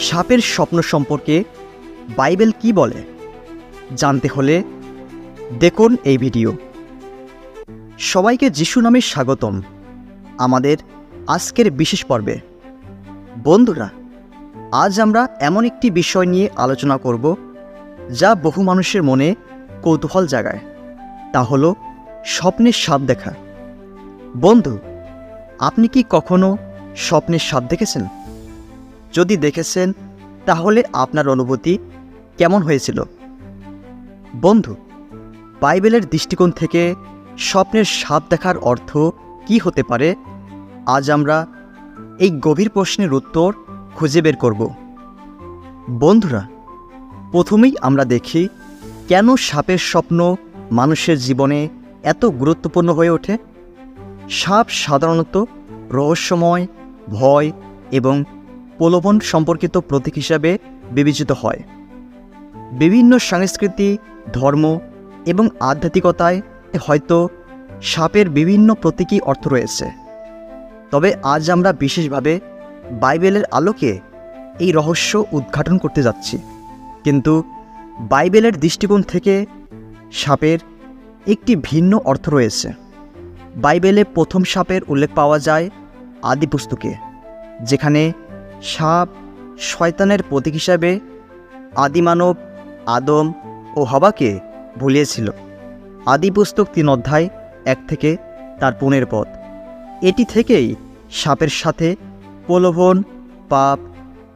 সাপের স্বপ্ন সম্পর্কে বাইবেল কি বলে? জানতে হলে দেখুন এই ভিডিও। সবাইকে যিশু নামে স্বাগতম। আমাদের আজকের বিশেষ পর্বে। বন্ধুরা, আজ আমরা এমন একটি বিষয় নিয়ে আলোচনা করব যা বহু মানুষের মনে কৌতূহল জাগায়। তা হলো স্বপ্নের সাপ দেখা। বন্ধু, আপনি কি কখনো স্বপ্নের সাপ দেখেছেন? যদি দেখেছেন, তাহলে আপনার অনুভূতি কেমন হয়েছিল? বন্ধু, বাইবেলের দৃষ্টিকোণ থেকে স্বপ্নের সাপ দেখার অর্থ কি হতে পারে? আজ আমরা এই গভীর প্রশ্নের উত্তর খুঁজে বের করব। বন্ধুরা, প্রথমেই আমরা দেখি কেন সাপের স্বপ্ন মানুষের জীবনে এত গুরুত্বপূর্ণ হয়ে ওঠে? সাপ সাধারণত রহস্যময়, ভয় এবং প্রলোভন সম্পর্কিত প্রতীক হিসাবে বিবেচিত হয়। বিভিন্ন সংস্কৃতি, ধর্ম এবং আধ্যাত্মিকতায় হয়তো সাপের বিভিন্ন প্রতীকী অর্থ রয়েছে। তবে আজ আমরা বিশেষভাবে বাইবেলের আলোকে এই রহস্য উদ্ঘাটন করতে যাচ্ছি। কিন্তু বাইবেলের দৃষ্টিকোণ থেকে সাপের একটি ভিন্ন অর্থ রয়েছে। বাইবেলে প্রথম সাপের উল্লেখ পাওয়া যায় আদি পুস্তকে, যেখানে সাপ শয়তানের প্রতীক হিসাবে আদিমানব, আদম ও হবাকে ভুলিয়েছিল। আদি পুস্তক তিন অধ্যায় এক থেকে তার পুনের পথ এটি থেকেই সাপের সাথে প্রলোভন, পাপ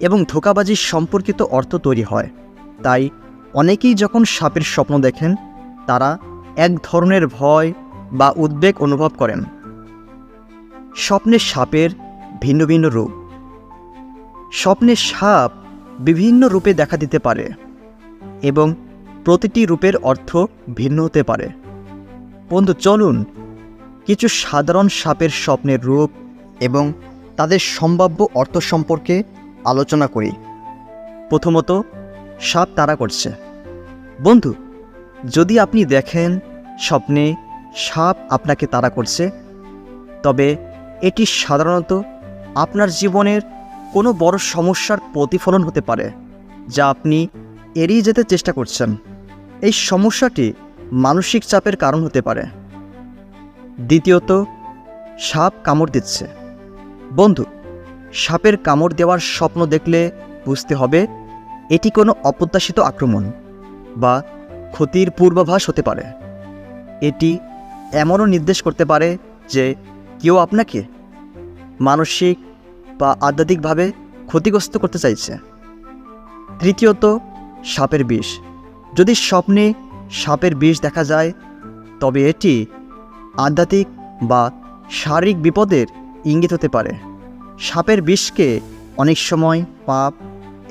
এবং ধোকাবাজির সম্পর্কিত অর্থ তৈরি হয়। তাই অনেকেই যখন সাপের স্বপ্ন দেখেন, তারা এক ধরনের ভয় বা উদ্বেগ অনুভব করেন। স্বপ্নের সাপের ভিন্ন ভিন্ন রূপ। স্বপ্নের সাপ বিভিন্ন রূপে দেখা দিতে পারে এবং প্রতিটি রূপের অর্থ ভিন্ন হতে পারে। বন্ধু, চলুন কিছু সাধারণ সাপের স্বপ্নের রূপ এবং তাদের সম্ভাব্য অর্থ সম্পর্কে আলোচনা করি। প্রথমত, সাপ তারা করছে। বন্ধু, যদি আপনি দেখেন স্বপ্নে সাপ আপনাকে তাড়া করছে, তবে এটি সাধারণত আপনার জীবনের কোনো বড় সমস্যার প্রতিফলন হতে পারে, যা আপনি এড়িয়ে যেতে চেষ্টা করছেন। এই সমস্যাটি মানসিক চাপের কারণ হতে পারে। দ্বিতীয়ত, সাপ কামড় দিচ্ছে। বন্ধু, সাপের কামড় দেওয়ার স্বপ্ন দেখলে বুঝতে হবে এটি কোনো অপ্রত্যাশিত আক্রমণ বা ক্ষতির পূর্বাভাস হতে পারে। এটি এমনও নির্দেশ করতে পারে যে কেউ আপনাকে মানসিক বা আধ্যাত্মিকভাবে ক্ষতিগ্রস্ত করতে চাইছে। তৃতীয়ত, সাপের বিষ। যদি স্বপ্নে সাপের বিষ দেখা যায়, তবে এটি আধ্যাত্মিক বা শারীরিক বিপদের ইঙ্গিত হতে পারে। সাপের বিষকে অনেক সময় পাপ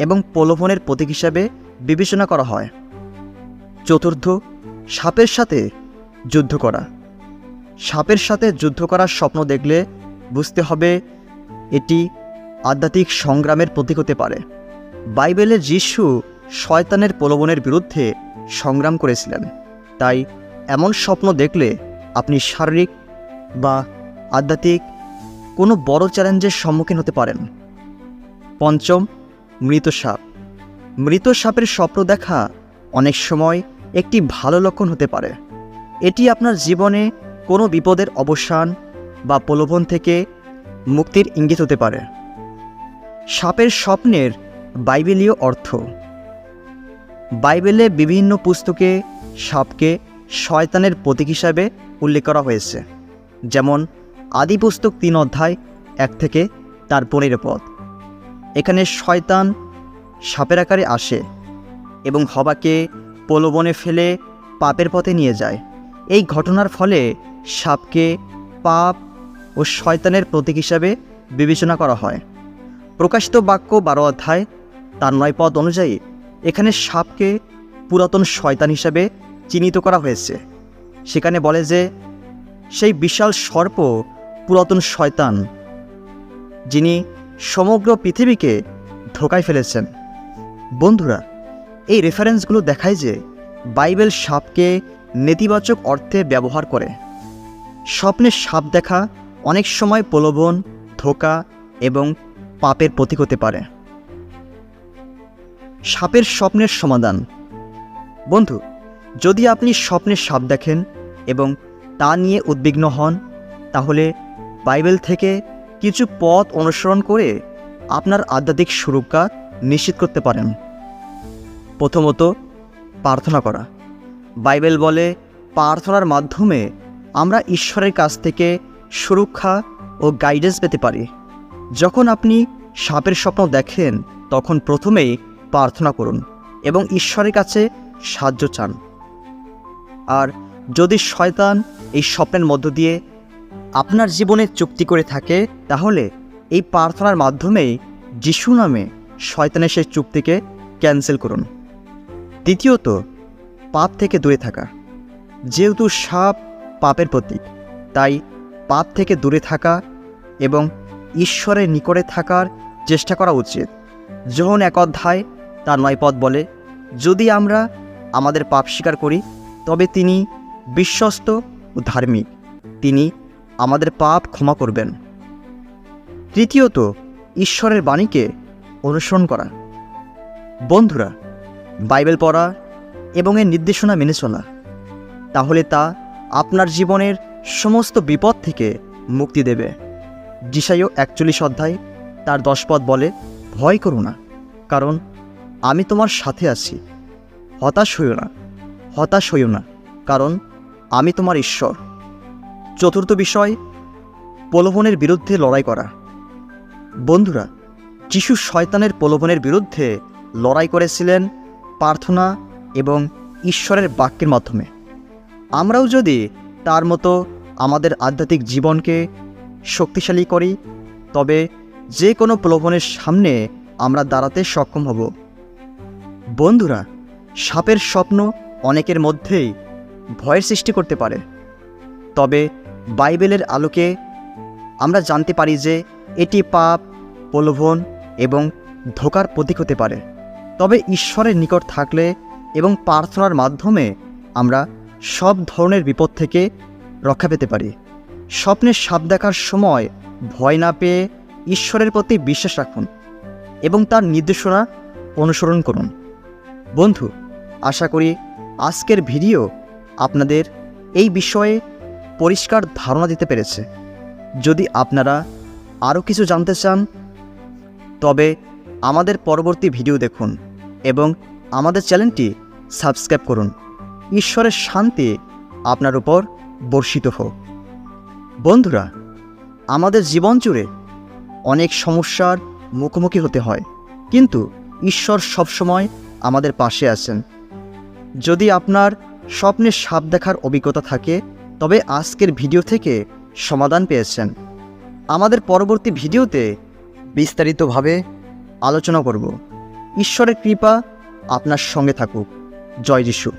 এবং প্রলোভনের প্রতীক হিসাবে বিবেচনা করা হয়। চতুর্থ, সাপের সাথে যুদ্ধ করা। সাপের সাথে যুদ্ধ করার স্বপ্ন দেখলে বুঝতে হবে এটি আধ্যাত্মিক সংগ্রামের প্রতীক হতে পারে। বাইবেলে যিশু শয়তানের প্রলোভনের বিরুদ্ধে সংগ্রাম করেছিলেন। তাই এমন স্বপ্ন দেখলে আপনি শারীরিক বা আধ্যাত্মিক কোনো বড় চ্যালেঞ্জের সম্মুখীন হতে পারেন। পঞ্চম মৃত সাপ মৃত সাপের স্বপ্ন দেখা অনেক সময় একটি ভালো লক্ষণ হতে পারে। এটি আপনার জীবনে কোনো বিপদের অবসান বা প্রলোভন থেকে মুক্তির ইঙ্গিত হতে পারে। সাপের স্বপ্নের বাইবেলীয় অর্থ। বাইবেলে বিভিন্ন পুস্তকে সাপকে শয়তানের প্রতীক হিসাবে উল্লেখ করা হয়েছে, যেমন আদি পুস্তক তিন অধ্যায় এক থেকে তার পনেরো পদ। এখানে শয়তান সাপের আকারে আসে এবং হবাকে প্রলোভনে ফেলে পাপের পথে নিয়ে যায়। এই ঘটনার ফলে সাপকে পাপ ও শয়তানের প্রতীক হিসাবে বিবেচনা করা হয়। প্রকাশিত বাক্য বারো অধ্যায়, তার নয় পদ অনুযায়ী এখানে সাপকে পুরাতন শয়তান হিসাবে চিহ্নিত করা হয়েছে। সেখানে বলে যে, সেই বিশাল সর্প পুরাতন শয়তান, যিনি সমগ্র পৃথিবীকে ধোকায় ফেলেছেন। বন্ধুরা, এই রেফারেন্সগুলো দেখায় যে বাইবেল সাপকে নেতিবাচক অর্থে ব্যবহার করে। স্বপ্নে সাপ দেখা অনেক সময় প্রলোভন, ধোকা এবং পাপের প্রতীক হতে পারে। সাপের স্বপ্নের সমাধান। বন্ধু, যদি আপনি স্বপ্নের সাপ দেখেন এবং তা নিয়ে উদ্বিগ্ন হন, তাহলে বাইবেল থেকে কিছু পথ অনুসরণ করে আপনার আধ্যাত্মিক সুরক্ষা নিশ্চিত করতে পারেন। প্রথমত, প্রার্থনা করা। বাইবেল বলে, প্রার্থনার মাধ্যমে আমরা ঈশ্বরের কাছ থেকে সুরক্ষা ও গাইডেন্স পেতে পারি। যখন আপনি সাপের স্বপ্ন দেখেন, তখন প্রথমেই প্রার্থনা করুন এবং ঈশ্বরের কাছে সাহায্য চান। আর যদি শয়তান এই স্বপ্নের মধ্য দিয়ে আপনার জীবনে চুক্তি করে থাকে, তাহলে এই প্রার্থনার মাধ্যমেই যিশু নামে শয়তানের সেই চুক্তিকে ক্যান্সেল করুন। দ্বিতীয়ত, পাপ থেকে দূরে থাকা। যেহেতু সাপ পাপের প্রতীক, তাই পাপ থেকে দূরে থাকা এবং ঈশ্বরের নিকটে থাকার চেষ্টা করা উচিত। যখন এক অধ্যায়, তার নয় পদ বলে, যদি আমরা আমাদের পাপ স্বীকার করি, তবে তিনি বিশ্বস্ত ও ধার্মিক। তিনি আমাদের পাপ ক্ষমা করবেন। তৃতীয়ত, ঈশ্বরের বাণীকে অনুসরণ করা। বন্ধুরা, বাইবেল পড়া এবং এর নির্দেশনা মেনে চলা, তাহলে তা আপনার জীবনের সমস্ত বিপদ থেকে মুক্তি দেবে। যিশাইও একচল্লিশ অধ্যায়, তার দশ পদ বলে, ভয় করো না, কারণ আমি তোমার সাথে আছি। হতাশ হইও না, হতাশ হইও না, কারণ আমি তোমার ঈশ্বর। চতুর্থ বিষয়, প্রলোভনের বিরুদ্ধে লড়াই করা। বন্ধুরা, যিশু শয়তানের প্রলোভনের বিরুদ্ধে লড়াই করেছিলেন প্রার্থনা এবং ঈশ্বরের বাক্যের মাধ্যমে। আমরাও যদি তার মতো আমাদের আধ্যাত্মিক জীবনকে শক্তিশালী করি, তবে যে কোনো প্রলোভনের সামনে আমরা দাঁড়াতে সক্ষম হব। বন্ধুরা, সাপের স্বপ্ন অনেকের মধ্যেই ভয়ের সৃষ্টি করতে পারে। তবে বাইবেলের আলোকে আমরা জানতে পারি যে এটি পাপ, প্রলোভন এবং ধোকার প্রতীক হতে পারে। তবে ঈশ্বরের নিকট থাকলে এবং প্রার্থনার মাধ্যমে আমরা সব ধরনের বিপদ থেকে রক্ষা পেতে পারি। স্বপ্নের সাপ দেখার সময় ভয় না পেয়ে ঈশ্বরের প্রতি বিশ্বাস রাখুন এবং তার নির্দেশনা অনুসরণ করুন। বন্ধু, আশা করি আজকের ভিডিও আপনাদের এই বিষয়ে পরিষ্কার ধারণা দিতে পেরেছে। যদি আপনারা আরও কিছু জানতে চান, তবে আমাদের পরবর্তী ভিডিও দেখুন এবং আমাদের চ্যানেলটি সাবস্ক্রাইব করুন। ঈশ্বরের শান্তি আপনার উপর বর্ষিত হোক। বন্ধুরা, আমাদের জীবন জুড়ে অনেক সমস্যার মুখোমুখি হতে হয়। কিন্তু ঈশ্বর সবসময় আমাদের পাশে আছেন। যদি আপনার স্বপ্নের সাপ দেখার অভিজ্ঞতা থাকে, তবে আজকের ভিডিও থেকে সমাধান পেয়েছেন। আমাদের পরবর্তী ভিডিওতে বিস্তারিতভাবে আলোচনা করব। ঈশ্বরের কৃপা আপনার সঙ্গে থাকুক। জয় যিশু।